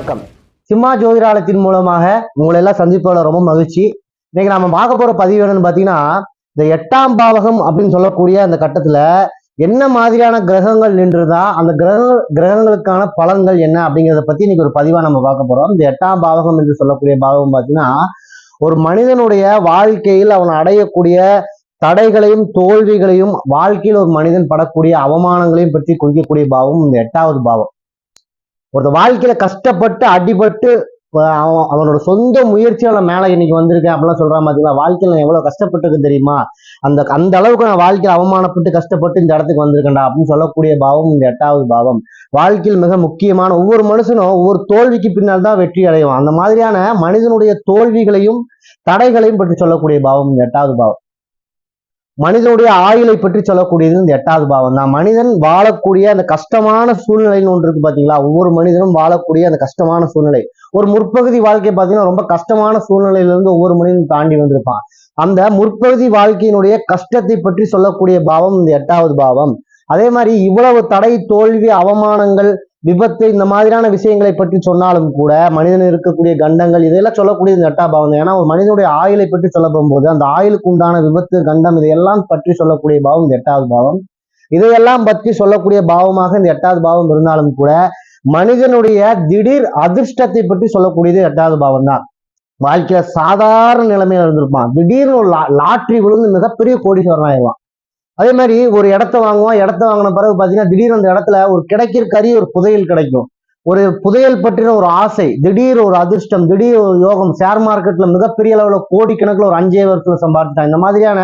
வணக்கம். சிம்மா ஜோதிராலயத்தின் மூலமாக உங்களை எல்லாம் சந்திப்பதில் ரொம்ப மகிழ்ச்சி. இன்னைக்கு நாம பார்க்க போற பதிவு என்னன்னு பாத்தீங்கன்னா இந்த எட்டாம் பாவகம் அப்படின்னு சொல்லக்கூடிய அந்த கட்டத்துல என்ன மாதிரியான கிரகங்கள் நின்றுதா அந்த கிரக கிரகங்களுக்கான பலன்கள் என்ன அப்படிங்கிறத பத்தி இன்னைக்கு ஒரு பதிவா நம்ம பார்க்க போறோம். இந்த எட்டாம் பாவகம் என்று சொல்லக்கூடிய பாவகம் பாத்தீங்கன்னா ஒரு மனிதனுடைய வாழ்க்கையில் அவன் அடையக்கூடிய தடைகளையும் தோல்விகளையும் வாழ்க்கையில் ஒரு மனிதன் படக்கூடிய அவமானங்களையும் பற்றி குறிக்கக்கூடிய பாவம் இந்த எட்டாவது பாவம். ஒருத்த வாழ்க்கையில கஷ்டப்பட்டு அடிபட்டு அவன் அவனோட சொந்த முயற்சியால மேல இன்னைக்கு வந்திருக்கேன் அப்படிலாம் சொல்றான் பாத்தீங்களா வாழ்க்கையில நான் எவ்வளவு கஷ்டப்பட்டிருக்கு தெரியுமா? அந்த அந்த அளவுக்கு நான் வாழ்க்கையில அவமானப்பட்டு கஷ்டப்பட்டு இந்த இடத்துக்கு வந்திருக்கேன்டா அப்படின்னு சொல்லக்கூடிய பாவம் இந்த எட்டாவது பாவம். வாழ்க்கையில் மிக முக்கியமான ஒவ்வொரு மனுஷனும் ஒவ்வொரு தோல்விக்கு பின்னால் தான் வெற்றி அடையும் அந்த மாதிரியான மனிதனுடைய தோல்விகளையும் தடைகளையும் பற்றி சொல்லக்கூடிய பாவம் இந்த எட்டாவது பாவம். மனிதனுடைய ஆயுளை பற்றி சொல்லக்கூடியது இந்த எட்டாவது பாவம் தான். மனிதன் வாழக்கூடிய அந்த கஷ்டமான சூழ்நிலைன்னு ஒன்று இருக்கு பாத்தீங்களா? ஒவ்வொரு மனிதனும் வாழக்கூடிய அந்த கஷ்டமான சூழ்நிலை. ஒரு முற்பகுதி வாழ்க்கை பாத்தீங்கன்னா ரொம்ப கஷ்டமான சூழ்நிலையிலிருந்து ஒவ்வொரு மனிதனும் தாண்டி வந்திருப்பான். அந்த முற்பகுதி வாழ்க்கையினுடைய கஷ்டத்தை பற்றி சொல்லக்கூடிய பாவம் இந்த எட்டாவது பாவம். அதே மாதிரி இவ்வளவு தடை தோல்வி அவமானங்கள் விபத்து இந்த மாதிரியான விஷயங்களை பற்றி சொன்னாலும் கூட மனிதன் இருக்கக்கூடிய கண்டங்கள் இதெல்லாம் சொல்லக்கூடிய இந்த பாவம் ஏன்னா ஒரு மனிதனுடைய ஆயுளை பற்றி சொல்ல போகும்போது அந்த ஆயுளுக்கு உண்டான விபத்து கண்டம் இதையெல்லாம் பற்றி சொல்லக்கூடிய பாவம் இந்த எட்டாவது பாவம். இதையெல்லாம் பற்றி சொல்லக்கூடிய பாவமாக இந்த எட்டாவது பாவம் இருந்தாலும் கூட மனிதனுடைய திடீர் அதிர்ஷ்டத்தை பற்றி சொல்லக்கூடியது எட்டாவது பாவம் தான். வாழ்க்கையில சாதாரண நிலைமையில இருந்திருப்பான். திடீர்னு ஒரு லா- விழுந்து மிகப்பெரிய கோடீஸ்வரன் ஆயிடுவான் அதே மாதிரி ஒரு இடத்த வாங்குவோம் இடத்த வாங்கின பிறகு பாத்தீங்கன்னா திடீர்னு அந்த இடத்துல ஒரு கிடைக்கிற கறி ஒரு புதையல் கிடைக்கும். ஒரு புதையல் பற்றின ஒரு ஆசை திடீர் ஒரு அதிர்ஷ்டம் திடீர் ஒரு யோகம் ஷேர் மார்க்கெட்ல மிகப்பெரிய அளவுல கோடிக்கணக்கில் ஒரு அஞ்சே வருஷத்துல சம்பாதிச்சிட்டாங்க. இந்த மாதிரியான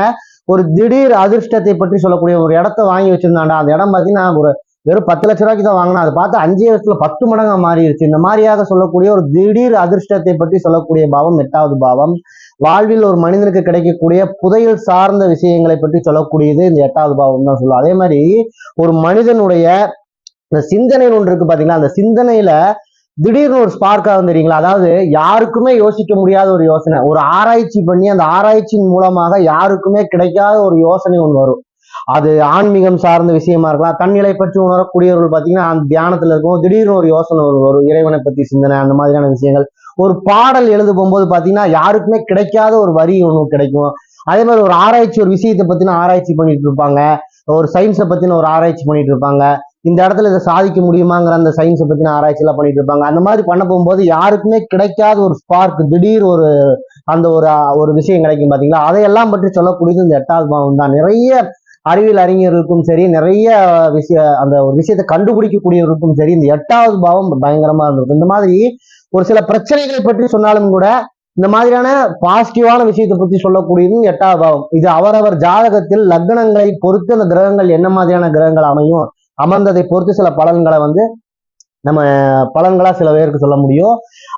ஒரு திடீர் அதிர்ஷ்டத்தை பற்றி சொல்லக்கூடிய ஒரு இடத்த வாங்கி வச்சிருந்தாண்டா அந்த இடம் பார்த்தீங்கன்னா ஒரு வெறும் பத்து லட்ச ரூபாய்க்கு தான் வாங்கினா அதை பார்த்து அஞ்சே வருஷத்துல பத்து மடங்கா மாறிடுச்சு இந்த மாதிரியாக சொல்லக்கூடிய ஒரு திடீர் அதிர்ஷ்டத்தை பற்றி சொல்லக்கூடிய பாவம் எட்டாவது பாவம். வாழ்வில் ஒரு மனிதனுக்கு கிடைக்கக்கூடிய புதையல் சார்ந்த விஷயங்களை பற்றி சொல்லக்கூடியது இந்த எட்டாவது பாவம் தான் சொல்லுவோம் அதே மாதிரி ஒரு மனிதனுடைய இந்த சிந்தனை ஒன்று இருக்கு பாத்தீங்களா? அந்த சிந்தனையில திடீர்னு ஒரு ஸ்பார்க் ஆகும் தெரியுங்களா? அதாவது யாருக்குமே யோசிக்க முடியாத ஒரு யோசனை. ஒரு ஆராய்ச்சி பண்ணி அந்த ஆராய்ச்சியின் மூலமாக யாருக்குமே கிடைக்காத ஒரு யோசனை ஒன்று வரும். அது ஆன்மீகம் சார்ந்த விஷயமா இருக்கலாம். தன்னிலை பற்றி உணரக்கூடியவர்கள் பார்த்தீங்கன்னா அந்த தியானத்துல இருக்கும் திடீர்னு ஒரு யோசனை ஒரு வரும். இறைவனை பத்தி சிந்தனை அந்த மாதிரியான விஷயங்கள். ஒரு பாடல் எழுத போகும்போது பார்த்தீங்கன்னா யாருக்குமே கிடைக்காத ஒரு வரி ஒன்று கிடைக்கும். அதே மாதிரி ஒரு ஆராய்ச்சி ஒரு விஷயத்தை பற்றின ஆராய்ச்சி பண்ணிட்டு இருப்பாங்க. ஒரு சயின்ஸை பற்றின ஒரு ஆராய்ச்சி பண்ணிட்டு இருப்பாங்க. இந்த இடத்துல இதை சாதிக்க முடியுமாங்கிற அந்த சயின்ஸை பற்றின ஆராய்ச்சியெல்லாம் பண்ணிட்டு இருப்பாங்க. அந்த மாதிரி பண்ண போகும்போது யாருக்குமே கிடைக்காத ஒரு ஸ்பார்க் திடீர் ஒரு அந்த ஒரு ஒரு விஷயம் கிடைக்கும் பார்த்தீங்களா அதையெல்லாம் பற்றி சொல்லக்கூடியது இந்த எட்டாவது பாவம் தான் நிறைய அறிவியல் அறிஞர்களுக்கும் சரி நிறைய விஷய அந்த ஒரு விஷயத்தை கண்டுபிடிக்கக்கூடியவர்களுக்கும் சரி இந்த எட்டாவது பாவம் பயங்கரமா இருந்திருக்கும். இந்த மாதிரி ஒரு சில பிரச்சனைகளை பற்றி சொன்னாலும் கூட இந்த மாதிரியான பாசிட்டிவான விஷயத்தை பற்றி சொல்லக்கூடியது எட்டாவது பாவம். இது அவரவர் ஜாதகத்தில் லக்னங்களை பொறுத்து அந்த கிரகங்கள் என்ன மாதிரியான கிரகங்கள் அமையும் அமர்ந்ததை பொறுத்து சில பலன்களை வந்து நம்ம பலன்களாக சில பேருக்கு சொல்ல முடியும்.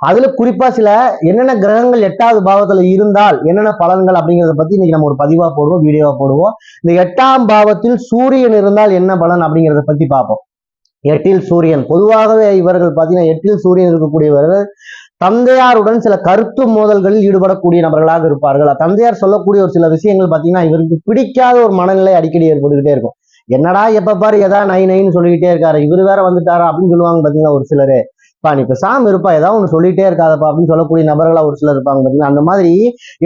அதுல குறிப்பா சில என்னென்ன கிரகங்கள் எட்டாவது பாவத்துல இருந்தால் என்னென்ன பலன்கள் அப்படிங்கிறத பத்தி இன்னைக்கு நம்ம ஒரு பதிவா போடுவோம் வீடியோவா போடுவோம். இந்த எட்டாம் பாவத்தில் சூரியன் இருந்தால் என்ன பலன் அப்படிங்கிறத பத்தி பார்ப்போம். எட்டில் சூரியன். பொதுவாகவே இவர்கள் பார்த்தீங்கன்னா எட்டில் சூரியன் இருக்கக்கூடியவர்கள் தந்தையாருடன் சில கருத்து மோதல்களில் ஈடுபடக்கூடிய நபர்களாக இருப்பார்கள். தந்தையார் சொல்லக்கூடிய ஒரு சில விஷயங்கள் பார்த்தீங்கன்னா இவருக்கு பிடிக்காத ஒரு மனநிலை அடிக்கடி ஏற்பட்டுக்கிட்டே இருக்கும். என்னடா எப்ப பாரு எதா நை நைன்னு சொல்லிக்கிட்டே இருக்காரு. இவரு வேற வந்துட்டாரா அப்படின்னு சொல்லுவாங்க பாத்தீங்களா ஒரு சிலரு. பா நீ பேசாம இருப்பா ஏதாவது ஒன்று சொல்லிட்டே இருக்காதப்பா அப்படின்னு சொல்லக்கூடிய நபர்களா ஒரு சிலர் இருப்பாங்க பார்த்தீங்கன்னா அந்த மாதிரி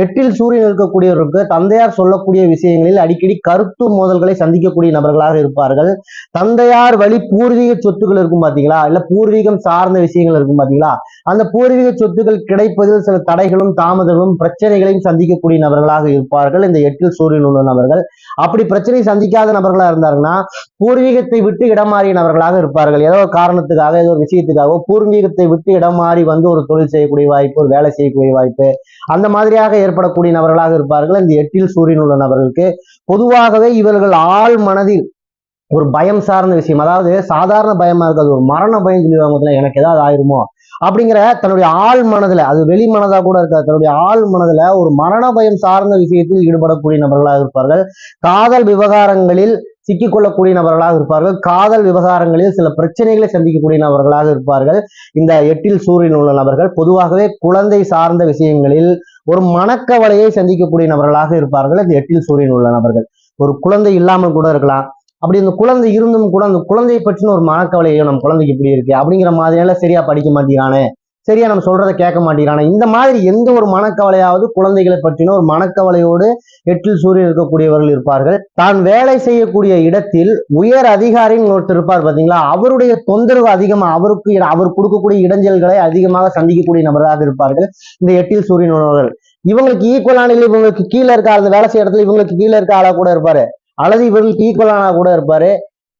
எட்டில் சூரியன் இருக்கக்கூடியவருக்கு தந்தையார் சொல்லக்கூடிய விஷயங்களில் அடிக்கடி கருத்து மோதல்களை சந்திக்கக்கூடிய நபர்களாக இருப்பார்கள். தந்தையார் வழி பூர்வீக சொத்துக்கள் இருக்கும் பாத்தீங்களா? இல்ல பூர்வீகம் சார்ந்த விஷயங்கள் இருக்கும் பாத்தீங்களா? அந்த பூர்வீக சொத்துக்கள் கிடைப்பதில் சில தடைகளும் தாமதங்களும் பிரச்சனைகளையும் சந்திக்கக்கூடிய நபர்களாக இருப்பார்கள். இந்த எட்டில் சூரியன் உள்ள நபர்கள். அப்படி பிரச்சனை சந்திக்காத நபர்களா இருந்தாருன்னா பூர்வீகத்தை விட்டு இடமாறிய நபர்களாக இருப்பார்கள். ஏதோ ஒரு காரணத்துக்காக ஏதோ ஒரு விஷயத்துக்காக பூர்வீகத்தை விட்டு இடம் மாறி வந்து ஒரு தொழில் செய்யக்கூடிய வாய்ப்பு ஒரு வேலை செய்யக்கூடிய வாய்ப்பு அந்த மாதிரியாக ஏற்படக்கூடிய நபர்களாக இருப்பார்கள். இந்த எட்டில் சூரியன் உள்ள நபர்களுக்கு பொதுவாகவே இவர்கள் ஆள் மனதில் ஒரு பயம் சார்ந்த விஷயம். அதாவது சாதாரண பயமா இருக்காது. ஒரு மரண பயம் சொல்லுவாங்க எனக்கு ஏதாவது ஆயிருமோ? அப்படிங்கிற தன்னுடைய ஆள் மனதுல அது வெளி மனதா கூட இருக்காது. தன்னுடைய ஆள் மனதுல ஒரு மரண பயம் சார்ந்த விஷயத்தில் ஈடுபடக்கூடிய நபர்களாக இருப்பார்கள். காதல் விவகாரங்களில் சிக்கிக்கொள்ளக்கூடிய நபர்களாக இருப்பார்கள். காதல் விவகாரங்களில் சில பிரச்சனைகளை சந்திக்கக்கூடிய நபர்களாக இருப்பார்கள். இந்த எட்டில் சூரியன் உள்ள நபர்கள் பொதுவாகவே குழந்தை சார்ந்த விஷயங்களில் ஒரு மனக்கவலையை சந்திக்கக்கூடிய நபர்களாக இருப்பார்கள். இந்த எட்டில் சூரியன் உள்ள நபர்கள். ஒரு குழந்தை இல்லாமல் கூட இருக்கலாம். அப்படி இந்த குழந்தை இருந்தும் கூட அந்த குழந்தையை பற்றின ஒரு மனக்கவலையோ நம்ம குழந்தைக்கு இப்படி இருக்கு அப்படிங்கிற மாதிரியால சரியா படிக்க மாட்டேங்கிறானே. சரியா நம்ம சொல்றதை கேட்க மாட்டேங்கிறான். இந்த மாதிரி எந்த ஒரு மனக்கவலையாவது குழந்தைகளை பற்றின ஒரு மனக்கவலையோடு எட்டில் சூரியன் இருக்கக்கூடியவர்கள் இருப்பார்கள். தான் வேலை செய்யக்கூடிய இடத்தில் உயர் அதிகாரின்னு ஒருத்தர் இருப்பார் பாத்தீங்களா? அவருடைய தொந்தரவு அதிகமாக அவருக்கு அவர் கொடுக்கக்கூடிய இடைஞ்சல்களை அதிகமாக சந்திக்கக்கூடிய நபராக இருப்பார்கள். இந்த எட்டில் சூரியன் உணவர்கள் இவங்களுக்கு ஈக்குவலான இல்லை இவங்களுக்கு கீழே இருக்க அந்த வேலை செய்யறதுல இடத்துல இவங்களுக்கு கீழே இருக்க ஆளா கூட இருப்பாரு. அல்லது இவர்களுக்கு ஈக்குவலான கூட இருப்பாரு.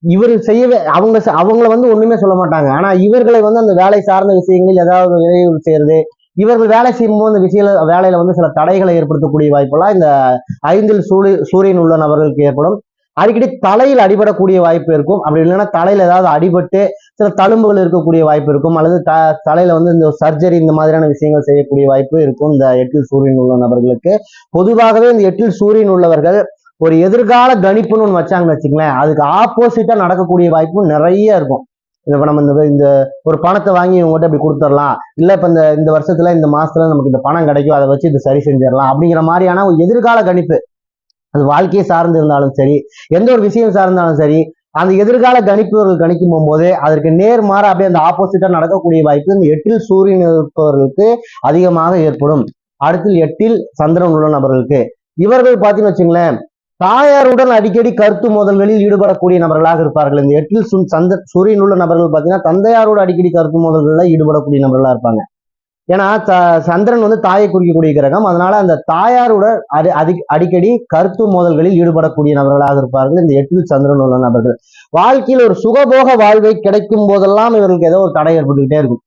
இவர் செய்யவே அவங்க அவங்கள வந்து ஒண்ணுமே சொல்ல மாட்டாங்க. ஆனா இவர்களை வந்து அந்த வேலை சார்ந்த விஷயங்களில் ஏதாவது இடையூறு செய்யறது இவர்கள் வேலை செய்யும்போது அந்த விஷய வேலையில வந்து சில தடைகளை ஏற்படுத்தக்கூடிய வாய்ப்பெல்லாம் இந்த ஐந்தில் சூரிய சூரியன் உள்ள நபர்களுக்கு ஏற்படும். அடிக்கடி தலையில் அடிபடக்கூடிய வாய்ப்பு இருக்கும். அப்படி இல்லைன்னா தலையில ஏதாவது அடிபட்டு சில தழும்புகள் இருக்கக்கூடிய வாய்ப்பு இருக்கும். அல்லது த தலையில வந்து இந்த சர்ஜரி இந்த மாதிரியான விஷயங்கள் செய்யக்கூடிய வாய்ப்பு இருக்கும் இந்த எட்டில் சூரியன் உள்ள நபர்களுக்கு. பொதுவாகவே இந்த எட்டில் சூரியன் உள்ளவர்கள் ஒரு எதிர்கால கணிப்புன்னு ஒன்று வச்சாங்கன்னு வச்சுங்களேன் அதுக்கு ஆப்போசிட்டா நடக்கக்கூடிய வாய்ப்பும் நிறைய இருக்கும். இப்போ நம்ம இந்த இந்த ஒரு பணத்தை வாங்கி இவங்ககிட்ட இப்படி கொடுத்துடலாம். இல்ல இப்ப இந்த இந்த வருஷத்துல இந்த மாசத்துல நமக்கு இந்த பணம் கிடைக்கும் அதை வச்சு இது சரி செஞ்சிடலாம் அப்படிங்கிற மாதிரியான ஒரு எதிர்கால கணிப்பு. அது வாழ்க்கையை சார்ந்து இருந்தாலும் சரி எந்த ஒரு விஷயம் சார்ந்தாலும் சரி அந்த எதிர்கால கணிப்புகள் கணிக்கும் போகும்போது அதற்கு நேர்மாற அப்படியே அந்த ஆப்போசிட்டா நடக்கக்கூடிய வாய்ப்பு இந்த எட்டில் சூரியன் இருப்பவர்களுக்கு அதிகமாக ஏற்படும். அடுத்து எட்டில் சந்திரன் உள்ள நபர்களுக்கு. இவர்கள் பார்த்தீங்கன்னு வச்சுங்களேன் தாயாருடன் அடிக்கடி கருத்து மோதல்களில் ஈடுபடக்கூடிய நபர்களாக இருப்பார்கள். இந்த எட்டில் சுன் சந்த சூரியன் உள்ள நபர்கள் பார்த்தீங்கன்னா தந்தையாரோட அடிக்கடி கருத்து மோதல்களில் ஈடுபடக்கூடிய நபர்களா இருப்பாங்க. ஏன்னா சந்திரன் வந்து தாயை குறிக்கக்கூடிய கிரகம். அதனால அந்த தாயாரோட அடி அடி- அடிக்கடி கருத்து மோதல்களில் ஈடுபடக்கூடிய நபர்களாக இருப்பார்கள். இந்த எட்டில் சந்திரன் உள்ள நபர்கள். வாழ்க்கையில் ஒரு சுகபோக வாழ்வை கிடைக்கும் போதெல்லாம் இவர்களுக்கு ஏதோ ஒரு தடை ஏற்பட்டுக்கிட்டே இருக்கும்.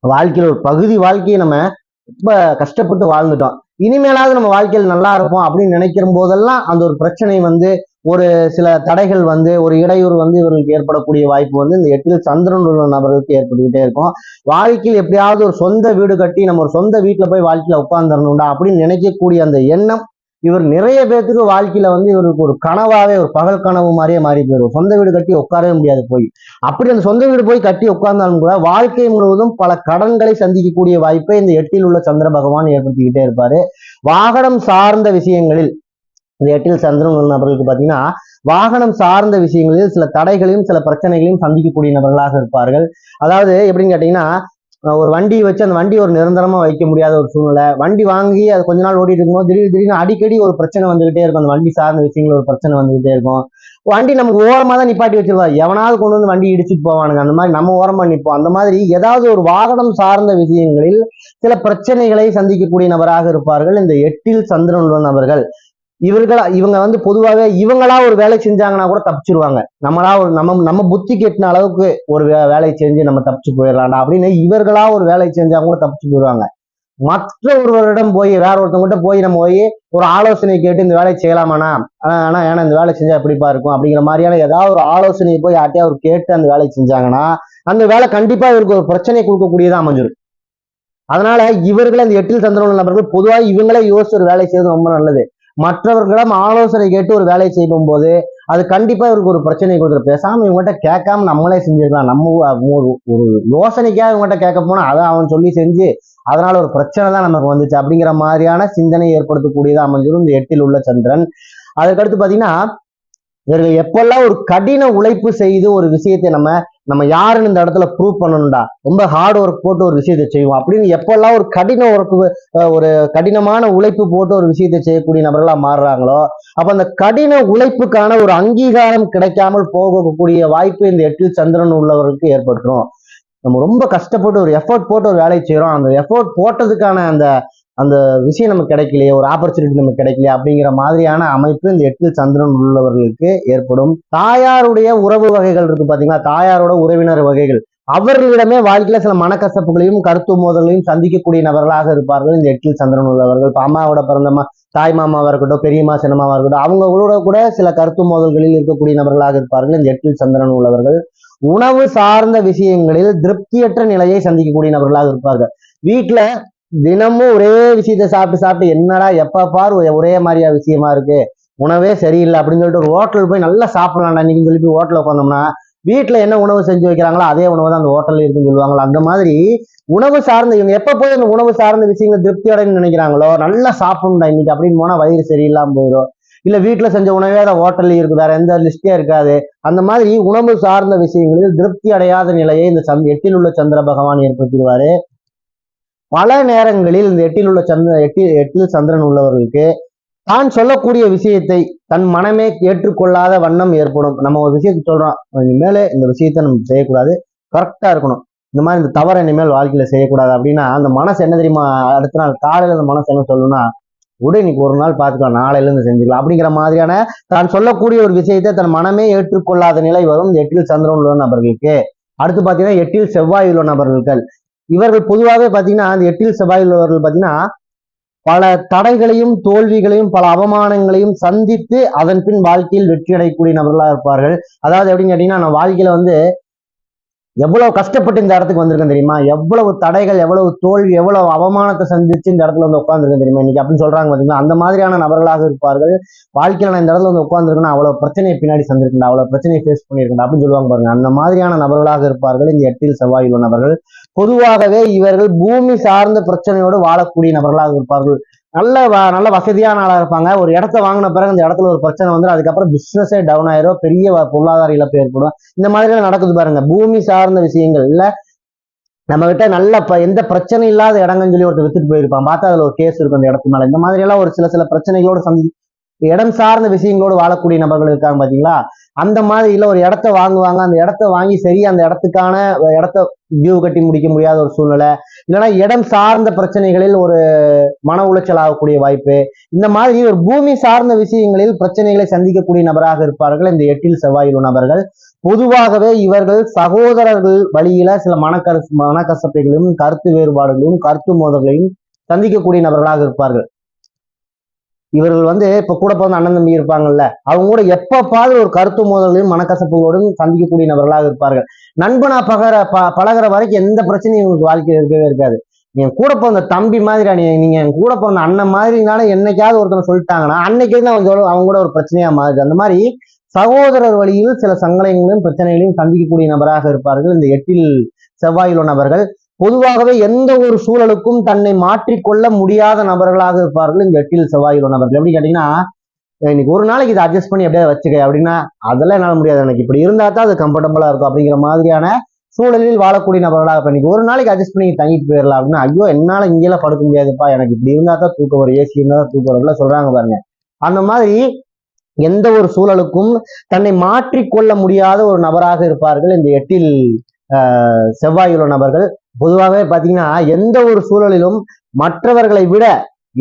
வாழ்க்கையில் ஒரு பகுதி வாழ்க்கையை நம்ம ரொம்ப கஷ்டப்பட்டு வாழ்ந்துட்டோம். இனிமேலாவது நம்ம வாழ்க்கையில் நல்லா இருப்போம் அப்படின்னு நினைக்கிற போதெல்லாம் அந்த ஒரு பிரச்சனை வந்து ஒரு சில தடைகள் வந்து ஒரு இடையூறு வந்து இவர்களுக்கு ஏற்படக்கூடிய வாய்ப்பு வந்து இந்த எட்டில் சந்திரன் உள்ள நபர்களுக்கு ஏற்பட்டுக்கிட்டே இருக்கும். வாழ்க்கையில் எப்படியாவது ஒரு சொந்த வீடு கட்டி நம்ம ஒரு சொந்த வீட்டில் போய் வாழ்க்கையில் உட்காந்துடணும்டா அப்படின்னு நினைக்கக்கூடிய அந்த எண்ணம் இவர் நிறைய பேர்த்துக்கு வாழ்க்கையில வந்து இவருக்கு ஒரு கனவாவே ஒரு பகல் கனவு மாதிரியே மாறி போயிடும் சொந்த வீடு கட்டி உட்காரவே முடியாது போய். அப்படி அந்த சொந்த வீடு போய் கட்டி உட்கார்ந்தாலும் கூட வாழ்க்கை முழுவதும் பல கடன்களை சந்திக்கக்கூடிய வாய்ப்பை இந்த எட்டில் உள்ள சந்திர பகவான் ஏற்படுத்திக்கிட்டே இருப்பாரு. வாகனம் சார்ந்த விஷயங்களில் இந்த எட்டில் சந்திரன் உள்ள நபர்களுக்கு பார்த்தீங்கன்னா வாகனம் சார்ந்த விஷயங்களில் சில தடைகளையும் சில பிரச்சனைகளையும் சந்திக்கக்கூடிய நபர்களாக இருப்பார்கள். அதாவது எப்படின்னு கேட்டீங்கன்னா ஒரு வண்டியை வச்சு அந்த வண்டி ஒரு நிரந்தரமா வைக்க முடியாத ஒரு சூழ்நிலை. வண்டி வாங்கி அது கொஞ்ச நாள் ஓடிட்டு இருக்கும்போது திடீர் திடீர்னு அடிக்கடி ஒரு பிரச்சனை வந்துகிட்டே இருக்கும். அந்த வண்டி சார்ந்த விஷயங்கள் ஒரு பிரச்சனை வந்துகிட்டே இருக்கும். வண்டி நமக்கு ஓரமா தான் நிப்பாட்டி வச்சிருவாங்க எவனாவது கொண்டு வந்து வண்டி இடிச்சிட்டு போவானுங்க. அந்த மாதிரி நம்ம ஓரமா நிற்போம் அந்த மாதிரி ஏதாவது ஒரு வாகனம் சார்ந்த விஷயங்களில் சில பிரச்சனைகளை சந்திக்கக்கூடிய நபராக இருப்பார்கள். இந்த எட்டில் சந்திரன் உள்ள நபர்கள். இவர்களா இவங்க வந்து பொதுவாகவே இவங்களா ஒரு வேலை செஞ்சாங்கன்னா கூட தப்பிச்சிருவாங்க. நம்மளா ஒரு நம்ம நம்ம புத்தி கெட்டின அளவுக்கு ஒரு வே- வேலையை செஞ்சு நம்ம தப்பிச்சு போயிடலாம்டா அப்படின்னு இவர்களா ஒரு வேலை செஞ்சா கூட தப்பிச்சு போயிடுவாங்க. மற்ற ஒருவரிடம் போய் வேற ஒருத்தவங்ககிட்ட போய் நம்ம போய் ஒரு ஆலோசனை கேட்டு இந்த வேலையை செய்யலாமாண்ணா? ஆனா ஆனா ஏன்னா இந்த வேலை செஞ்சா எப்படிப்பா இருக்கும்? அப்படிங்கிற மாதிரியான ஏதாவது ஒரு ஆலோசனையை போய் யார்ட்டையா அவர் கேட்டு அந்த வேலையை செஞ்சாங்கன்னா அந்த வேலை கண்டிப்பா இவருக்கு ஒரு பிரச்சனை கொடுக்கக்கூடியதா அமைஞ்சிருக்கு அதனால இவர்களே அந்த எட்டில் சந்திரன் நபர்கள் பொதுவாக இவங்களே யோசிச்சு ஒரு வேலை செய்வது ரொம்ப நல்லது. மற்றவர்களிடம் ஆலோசனை கேட்டு ஒரு வேலையை செய்யும் போது அது கண்டிப்பா இவருக்கு ஒரு பிரச்சனை கொடுத்துரு பேசாம இவங்ககிட்ட கேட்காம நம்மளே செஞ்சிருக்கலாம். நம்ம ஒரு ஒரு யோசனைக்காக இவங்ககிட்ட கேட்க போனா அதை அவன் சொல்லி செஞ்சு அதனால ஒரு பிரச்சனை தான் நமக்கு வந்துச்சு. அப்படிங்கிற மாதிரியான சிந்தனை ஏற்படுத்தக்கூடியதாக அமைஞ்சிரும் இந்த எட்டில் உள்ள சந்திரன். அதுக்கடுத்து பாத்தீங்கன்னா இவர்கள் எப்பெல்லாம் ஒரு கடின உழைப்பு செய்து ஒரு விஷயத்தை நம்ம நம்ம யாருன்னு இந்த இடத்துல ப்ரூவ் பண்ணணும்டா. ரொம்ப ஹார்ட் ஒர்க் போட்டு ஒரு விஷயத்தை செய்வோம். அப்படின்னு எப்பெல்லாம் ஒரு கடின ஒர்க் ஒரு கடினமான உழைப்பு போட்டு ஒரு விஷயத்தை செய்யக்கூடிய நபர்களாக மாறுறாங்களோ அப்போ அந்த கடின உழைப்புக்கான ஒரு அங்கீகாரம் கிடைக்காமல் போகக்கூடிய வாய்ப்பு இந்த எட்டில் சந்திரன் உள்ளவர்களுக்கு ஏற்பட்டுரும் நம்ம ரொம்ப கஷ்டப்பட்டு ஒரு எஃபோர்ட் போட்டு ஒரு வேலையை செய்கிறோம் அந்த எஃபோர்ட் போட்டதுக்கான அந்த அந்த விஷயம் நமக்கு கிடைக்கலையே ஒரு ஆப்பர்ச்சுனிட்டி நமக்கு கிடைக்கலையே அப்படிங்கிற மாதிரியான அமைப்பு இந்த எட்டில் சந்திரன் உள்ளவர்களுக்கு ஏற்படும். தாயாருடைய உறவு வகைகள் இருக்கு பாத்தீங்களா? தாயாரோட உறவினர் வகைகள். அவர்களிடமே வாழ்க்கையில சில மனக்கசப்புகளையும் கருத்து மோதல்களையும் சந்திக்கக்கூடிய நபர்களாக இருப்பார்கள் இந்த எட்டில் சந்திரன் உள்ளவர்கள். இப்ப அம்மாவோட பிறந்தம்மா தாய் மாமாவாக இருக்கட்டும் பெரியம்மா சின்னமாவா இருக்கட்டும் அவங்களோட கூட சில கருத்து மோதல்களில் இருக்கக்கூடிய நபர்களாக இருப்பார்கள் இந்த எட்டில் சந்திரன் உள்ளவர்கள். உணவு சார்ந்த விஷயங்களில் திருப்தியற்ற நிலையை சந்திக்கக்கூடிய நபர்களாக இருப்பார்கள். வீட்டுல தினமும் ஒரே விஷயத்தை சாப்பிட்டு சாப்பிட்டு என்னடா எப்ப பாரு ஒரே- மாதிரியா விஷயமா இருக்கு. உணவே சரியில்லை அப்படின்னு சொல்லிட்டு ஒரு ஹோட்டல் போய் நல்லா சாப்பிடலாம்டா இன்னைக்கு சொல்லி போய் ஹோட்டலில் உட்காந்தோம்னா வீட்டில் என்ன உணவு செஞ்சு வைக்கிறாங்களோ அதே உணவு தான் அந்த ஹோட்டலில் இருக்குன்னு சொல்லுவாங்களா? அந்த மாதிரி உணவு சார்ந்த இவங்க எப்போ போய் அந்த உணவு சார்ந்த விஷயங்கள் திருப்தி அடைன்னு நினைக்கிறாங்களோ நல்லா சாப்பிடணும்டா இன்னைக்கு அப்படின்னு போனால் வயிறு சரியில்லாமல் போயிடும். இல்லை வீட்டில் செஞ்ச உணவே அதை ஹோட்டல்ல இருக்கு வேற எந்த லிஸ்டே இருக்காது. அந்த மாதிரி உணவு சார்ந்த விஷயங்களில் திருப்தி அடையாத நிலையை இந்த சந்த் எட்டில் உள்ள சந்திர பகவான் ஏற்படுத்திடுவாரு. பல நேரங்களில் இந்த எட்டில் உள்ள சந்திர எட்டில் எட்டில் சந்திரன் உள்ளவர்களுக்கு தான் சொல்லக்கூடிய விஷயத்தை தன் மனமே ஏற்றுக்கொள்ளாத வண்ணம் ஏற்படும். நம்ம ஒரு விஷயத்தை சொல்றோம் இனிமேல் இந்த விஷயத்த நம்ம செய்யக்கூடாது. கரெக்டா இருக்கணும். இந்த மாதிரி இந்த தவறை இனிமேல் வாழ்க்கையில செய்யக்கூடாது அப்படின்னா அந்த மனசு என்ன தெரியுமா? அடுத்த நாள் காலையில அந்த மனசு என்ன சொல்லணும்னா உடனே இன்னைக்கு ஒரு நாள் பார்த்துக்கலாம் நாளையில இருந்து செஞ்சுக்கலாம். அப்படிங்கிற மாதிரியான தான் சொல்லக்கூடிய ஒரு விஷயத்தை தன் மனமே ஏற்றுக்கொள்ளாத நிலை வரும் எட்டில் சந்திரன் உள்ள நபர்களுக்கு. அடுத்து பார்த்தீங்கன்னா எட்டில் செவ்வாய் உள்ள நபர்கள். இவர்கள் பொதுவாகவே பார்த்தீங்கன்னா அந்த எட்டில் செவ்வாய் உள்ளவர்கள் பார்த்தீங்கன்னா பல தடைகளையும் தோல்விகளையும் பல அவமானங்களையும் சந்தித்து அதன் பின் வாழ்க்கையில் வெற்றி அடையக்கூடிய நபர்களாக இருப்பார்கள். அதாவது எப்படின்னு கேட்டீங்கன்னா நான் வாழ்க்கையில வந்து எவ்வளவு கஷ்டப்பட்டு இந்த இடத்துக்கு வந்திருக்கேன் தெரியுமா? எவ்வளவு தடைகள் எவ்வளவு தோல்வி எவ்வளவு அவமானத்தை சந்திச்சு இந்த இடத்துல வந்து உட்காந்துருக்கேன் தெரியுமா? இன்னைக்கு அப்படின்னு சொல்றாங்க பாத்தீங்கன்னா அந்த மாதிரியான நபர்களாக இருப்பார்கள். வாழ்க்கையில நான் இந்த இடத்துல வந்து உட்காந்துருக்கேன் அவ்வளவு பிரச்சனையை பின்னாடி சந்திருக்கேன் அவ்வளவு பிரச்சனையை ஃபேஸ் பண்ணியிருக்கேன் அப்படின்னு சொல்லுவாங்க பாருங்க. அந்த மாதிரியான நபர்களாக இருப்பார்கள் இந்த எட்டில் செவ்வாய் உள்ள நபர்கள். பொதுவாகவே இவர்கள் பூமி சார்ந்த பிரச்சனையோடு வாழக்கூடிய நபர்களாக இருப்பார்கள். நல்ல வ- நல்ல வசதியான ஆளாக இருப்பாங்க. ஒரு இடத்த வாங்கின பிறகு அந்த இடத்துல ஒரு பிரச்சனை வந்து அதுக்கப்புறம் பிசினஸே டவுன் ஆயிரும். பெரிய பொருளாதார இழப்பு ஏற்படும். இந்த மாதிரி எல்லாம் நடக்குது பாருங்க. பூமி சார்ந்த விஷயங்கள். நம்ம கிட்ட நல்ல ப- எந்த பிரச்சனை இல்லாத இடங்கன்னு சொல்லி ஒருத்தர் வித்துட்டு போயிருப்பான். பார்த்தா அதுல ஒரு கேஸ் இருக்கும் அந்த இடத்து மேல. இந்த மாதிரி எல்லாம் ஒரு சில சில பிரச்சனைகளோட சந்தி இடம் சார்ந்த விஷயங்களோடு வாழக்கூடிய நபர்கள் இருக்காங்க பாத்தீங்களா? அந்த மாதிரி ஒரு இடத்த வாங்குவாங்க. அந்த இடத்த வாங்கி சரி அந்த இடத்துக்கான இடத்த டியூ கட்டி முடிக்க முடியாத ஒரு சூழ்நிலை. இல்லைன்னா இடம் சார்ந்த பிரச்சனைகளில் ஒரு மன உளைச்சல் ஆகக்கூடிய வாய்ப்பு. இந்த மாதிரி ஒரு பூமி சார்ந்த விஷயங்களில் பிரச்சனைகளை சந்திக்கக்கூடிய நபராக இருப்பார்கள் இந்த எட்டில் செவ்வாய் நபர்கள். பொதுவாகவே இவர்கள் சகோதரர்கள் வழியில சில மனக்கரு மனக்கசப்பைகளும் கருத்து வேறுபாடுகளையும் கருத்து மோதல்களையும் சந்திக்கக்கூடிய நபர்களாக இருப்பார்கள். இவர்கள் வந்து இப்போ கூட பிறந்த அண்ணன் தம்பி இருப்பாங்கல்ல அவங்க கூட எப்பப்பாவது ஒரு கருத்து மோதல்களையும் மனக்கசப்புகளோடும் சந்திக்கக்கூடிய நபர்களாக இருப்பார்கள். நண்பனா பகர ப பழகுற வரைக்கும் எந்த பிரச்சனையும் இவங்களுக்கு வாழ்க்கையில் இருக்கவே இருக்காது. என் கூட பிறந்த தம்பி மாதிரி நீ நீங்க என் கூட பிறந்த அண்ணன் மாதிரினால என்னைக்காவது ஒருத்தனை சொல்லிட்டாங்கன்னா அன்னைக்கே தான் அவங்க அவங்க கூட ஒரு பிரச்சனையா மாறுது. அந்த மாதிரி சகோதரர் வழியில் சில சங்கடங்களையும் பிரச்சனைகளையும் சந்திக்கக்கூடிய நபராக இருப்பார்கள் இந்த எட்டில் செவ்வாயுள்ள நபர்கள். பொதுவாகவே எந்த ஒரு சூழலுக்கும் தன்னை மாற்றிக்கொள்ள முடியாத நபர்களாக இருப்பார்கள் இந்த எட்டில் செவ்வாயுள்ள நபர்கள். எப்படி கேட்டீங்கன்னா இன்னைக்கு ஒரு நாளைக்கு இதை அட்ஜஸ்ட் பண்ணி அப்படியே வச்சுக்க அப்படின்னா அதெல்லாம் என்னால் முடியாது. எனக்கு இப்படி இருந்தா தான் அது கம்ஃபர்டபுளா இருக்கும் அப்படிங்கிற மாதிரியான சூழலில் வாழக்கூடிய நபர்களாக இப்ப இன்னைக்கு ஒரு நாளைக்கு அட்ஜஸ்ட் பண்ணி தங்கிட்டு போயிடலாம் அப்படின்னா ஐயோ என்னால இங்கெல்லாம் படுக்க முடியாதுப்பா. எனக்கு இப்படி இருந்தா தான் தூக்கம் வரும். ஏசி இருந்தா தான் தூக்கம் வரும்ல சொல்றாங்க பாருங்க. அந்த மாதிரி எந்த ஒரு சூழலுக்கும் தன்னை மாற்றிக்கொள்ள முடியாத ஒரு நபராக இருப்பார்கள் இந்த எட்டில் ஆஹ், செவ்வாயுள்ள நபர்கள். பொதுவாகவே பாத்தீங்கன்னா எந்த ஒரு சூழலிலும் மற்றவர்களை விட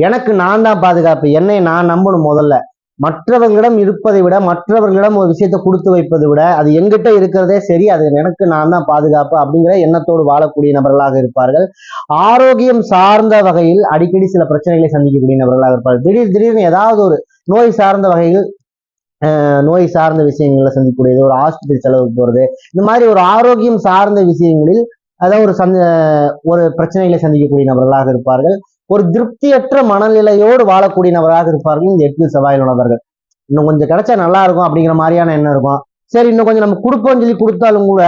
எனக்கு நான் தான் பாதுகாப்பு என்னை நான் நம்பணும் முதல்ல. மற்றவர்களிடம் இருப்பதை விட மற்றவர்களிடம் ஒரு விஷயத்தை கொடுத்து வைப்பதை விட அது எங்கிட்ட இருக்கிறதே சரி அது எனக்கு நான் தான் பாதுகாப்பு அப்படிங்கிற எண்ணத்தோடு வாழக்கூடிய நபர்களாக இருப்பார்கள். ஆரோக்கியம் சார்ந்த வகையில் அடிக்கடி சில பிரச்சனைகளை சந்திக்கக்கூடிய நபர்களாக இருப்பார்கள். திடீர் திடீர்னு ஏதாவது ஒரு நோய் சார்ந்த வகையில் நோய் சார்ந்த விஷயங்களை சந்திக்கக்கூடியது ஒரு ஆஸ்பத்திரி செலவுக்கு போறது இந்த மாதிரி ஒரு ஆரோக்கியம் சார்ந்த விஷயங்களில் அதாவது ஒரு சந்த ஒரு பிரச்சனைகளை சந்திக்கக்கூடிய நபர்களாக இருப்பார்கள். ஒரு திருப்தியற்ற மனநிலையோடு வாழக்கூடிய நபராக இருப்பார்கள் இந்த எட்டு செவ்வாயில் உணவர்கள் இன்னும் கொஞ்சம் கிடைச்சா நல்லா இருக்கும் அப்படிங்கிற மாதிரியான எண்ணம் இருக்கும். சரி இன்னும் கொஞ்சம் நம்ம கொடுப்போம்னு சொல்லி கொடுத்தாலும் கூட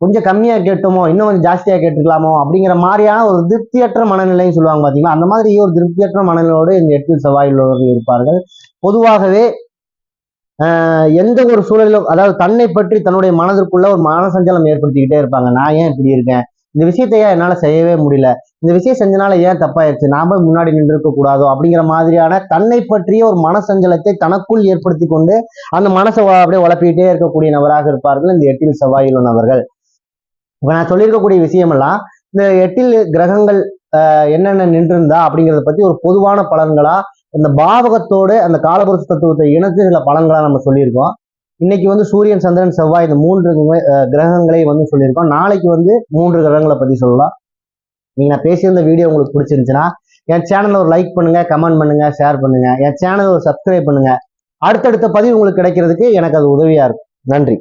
கொஞ்சம் கம்மியா கேட்டோமோ இன்னும் கொஞ்சம் ஜாஸ்தியாக கேட்டுக்கலாமோ அப்படிங்கிற மாதிரியான ஒரு திருப்தியற்ற மனநிலைன்னு சொல்லுவாங்க பார்த்தீங்களா அந்த மாதிரி ஒரு திருப்தியற்ற மனநிலையோடு இந்த எட்டு செவ்வாயில் உள்ளவர்கள் இருப்பார்கள். பொதுவாகவே எந்த ஒரு சூழலிலும் அதாவது தன்னை பற்றி தன்னுடைய மனதிற்குள்ள ஒரு மனசஞ்சலம் ஏற்படுத்திக்கிட்டே இருப்பாங்க. நான் ஏன் இப்படி இருக்கேன்? இந்த விஷயத்தை ஏன் என்னால் செய்யவே முடியல. இந்த விஷயம் செஞ்சனால ஏன் தப்பாயிருச்சு? நாம முன்னாடி நின்றுக்க கூடாதோ? அப்படிங்கிற மாதிரியான தன்னை பற்றிய ஒரு மனசஞ்சலத்தை தனக்குள் ஏற்படுத்தி கொண்டு அந்த மனசை அப்படியே உழப்பிக்கிட்டே இருக்கக்கூடிய நபராக இருப்பார்கள் இந்த எட்டில் செவ்வாயில் நபர்கள் இப்ப நான் சொல்லியிருக்கக்கூடிய விஷயமெல்லாம் இந்த எட்டில் கிரகங்கள் ஆஹ் என்னென்ன நின்றிருந்தா அப்படிங்கிறத பத்தி ஒரு பொதுவான பலன்களா இந்த பாவகத்தோடு அந்த காலபுருஷ தத்துவத்தை இணைத்து சில பலன்களாக நம்ம சொல்லியிருக்கோம். இன்னைக்கு வந்து சூரியன் சந்திரன் செவ்வாய் இந்த மூன்று கிரகங்களை வந்து சொல்லியிருக்கோம். நாளைக்கு வந்து மூன்று கிரகங்களை பற்றி சொல்லலாம். நீங்கள் நான் பேசியிருந்த வீடியோ உங்களுக்கு பிடிச்சிருந்துச்சுன்னா என் சேனலை ஒரு லைக் பண்ணுங்க கமெண்ட் பண்ணுங்க ஷேர் பண்ணுங்க. என் சேனலை ஒரு சப்ஸ்கிரைப் பண்ணுங்க. அடுத்தடுத்த பதிவு உங்களுக்கு கிடைக்கிறதுக்கு எனக்கு அது உதவியா இருக்கும். நன்றி.